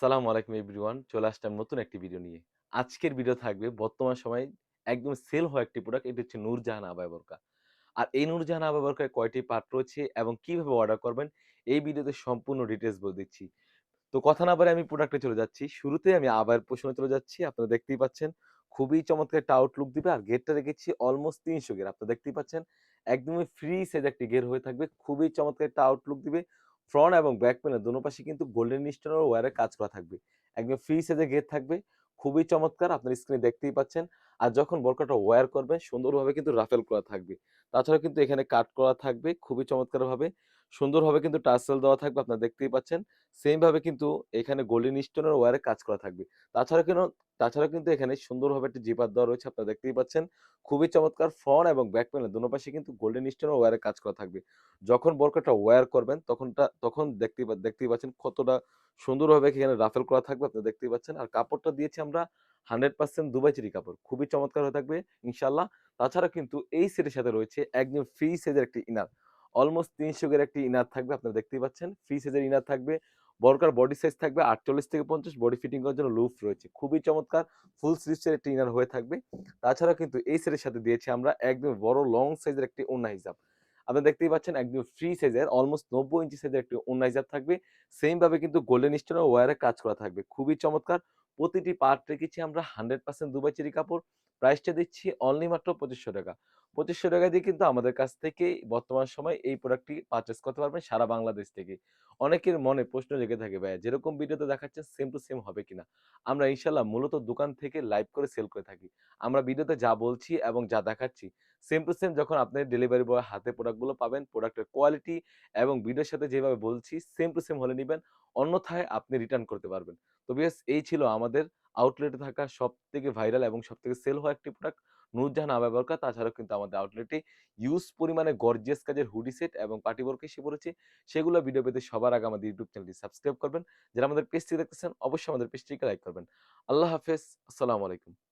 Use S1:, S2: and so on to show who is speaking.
S1: সালামু আলাইকুম এভরিওয়ান, চলে আসলাম নতুন একটি ভিডিও নিয়ে। আজকের ভিডিও থাকবে বর্তমান সময়ে একদম সেল হওয়া একটি প্রোডাক্ট এটি হচ্ছে নূরজাহান আবায় বোরকা আর এই নূরজাহান আবায় বোরকায় কয়টি পার্ট রয়েছে এবং কীভাবে অর্ডার করবেন, এই ভিডিওতে সম্পূর্ণ ডিটেলস বলে দিচ্ছি। তো কথা না বলে আমি প্রোডাক্টে চলে যাচ্ছি। শুরুতে আমি আবার প্রশ্নে চলে যাচ্ছি, আপনারা দেখতেই পাচ্ছেন, খুবই চমৎকার একটা আউটলুক দিবে। আর গেটটা রেখেছি অলমোস্ট তিনশো গের আপনারা দেখতেই পাচ্ছেন, একদমই ফ্রি সাইজ একটি গের হয়ে থাকবে। খুবই চমৎকার একটা আউটলুক দিবে। ফ্রন্ট এবং ব্যাক প্যানেল দোনো পাশে কিন্তু গোল্ডেন স্টোনের ওয়ারে কাজ করা থাকবে। একদম ফ্রি সাইজে গেট থাকবে। খুবই চমৎকার, আপনার স্ক্রিনে দেখতেই পাচ্ছেন। আর যখন বরকাটা ওয়্যার করবেন, সুন্দরভাবে কিন্তু রাফেল করা থাকবে। তাছাড়া কিন্তু এখানে কাট করা থাকবে, খুবই চমৎকারভাবে। সুন্দরভাবে কিন্তু টার্সেল দেওয়া থাকবে, আপনারা দেখতেই পাচ্ছেন। সেম ভাবে কিন্তু এখানে গোল্ডেন স্টোনের ওয়ারে কাজ করা থাকবে। তাছাড়া কিন্তু তাছাড়া কিন্তু এখানে সুন্দরভাবে একটা জিপার দেওয়া রয়েছে, আপনারা দেখতেই পাচ্ছেন। খুবই চমৎকার ফ্রন্ট এবং ব্যাক প্যানেল দুনো পাশে কিন্তু গোল্ডেন স্টোনের ওয়ারে কাজ করা থাকবে। যখন বোরকাটা ওয়্যার করবেন তখনটা তখন দেখতেই পা, দেখতেই পাচ্ছেন কতটা সুন্দরভাবে এখানে রাফেল করা থাকবে, আপনারা দেখতেই পাচ্ছেন। আর কাপড়টা দিয়েছি আমরা 100% দুবাই চেরি কাপড়। খুবই চমৎকার হয়ে থাকবে, ইনশাআল্লাহ। তাছাড়া কিন্তু এই সেটের সাথে রয়েছে একদম ফ্রি সাইজের একটি ইনার অলমোস্ট 300 এর একটি ইনার থাকবে, আপনারা দেখতেই পাচ্ছেন। ফ্রি সাইজের ইনার থাকবে বরকার বডি সাইজ থাকবে 48 থেকে 50 বডি ফিটিং করার জন্য লুফ রয়েছে। খুবই চমৎকার ফুল স্লিভসের একটি ইনার হয়ে থাকবে। তাছাড়া কিন্তু এই সেটের সাথে দিয়েছি আমরা একদম বড় লং সাইজের একটি ওন্না হিজাব। আপনারা দেখতেই পাচ্ছেন একদম ফ্রি সাইজের অলমোস্ট 90 ইঞ্চি সাইজের একটি ওন্না হিজাব থাকবে। সেম ভাবে কিন্তু গোল্ডেন স্টোনের ওয়ারে কাজ করা থাকবে। খুবই চমৎকার, প্রতিটি পার্ট রেখেছি আমরা 100% দুবাই চেরি কাপড়। প্রাইসটা দিচ্ছি অনলি মাত্র পঁচিশশো টাকা। 2500 টাকা দিয়ে কিন্তু আমাদের কাছ থেকে বর্তমান সময় এই প্রোডাক্টটি পারচেজ করতে পারবেন সারা বাংলাদেশ থেকে। অনেকের মনে প্রশ্ন জেগে থাকে, ভাইয়া, যেরকম ভিডিওতে দেখাচ্ছেন সেম টু সেম হবে কিনা? আমরা ইনশাল্লাহ মূলত দোকান থেকে লাইভ করে সেল করে থাকি। আমরা ভিডিওতে যা বলছি এবং যা দেখাচ্ছি সেম টু সেম যখন আপনি ডেলিভারি বয় হাতে প্রোডাক্টগুলো পাবেন প্রোডাক্টের কোয়ালিটি এবং ভিডিওর সাথে যেভাবে বলছি সেম টু সেম হলে নেবেন, অন্যথায় আপনি রিটার্ন করতে পারবেন। তো বিয়াস এই ছিল আমাদের আউটলেটে থাকা সব থেকে ভাইরাল এবং সবথেকে সেল হওয়া একটি প্রোডাক্ট নূরজাহান আবাই বরকা তাছাড়াও কিন্তু আমাদের আউটলেটে ইউজ পরিমাণে গর্জিয়াস কাজের হুডি সেট এবং পার্টি বোরকা এসে পড়েছে। সেগুলো ভিডিও পেতে সবার আগে আমাদের ইউটিউব চ্যানেলটি সাবস্ক্রাইব করবেন। যারা আমাদের পেজটি দেখতেছেন, অবশ্যই আমাদের পেজটিকে লাইক করবেন। আল্লাহ হাফেজ, আসসালামু আলাইকুম।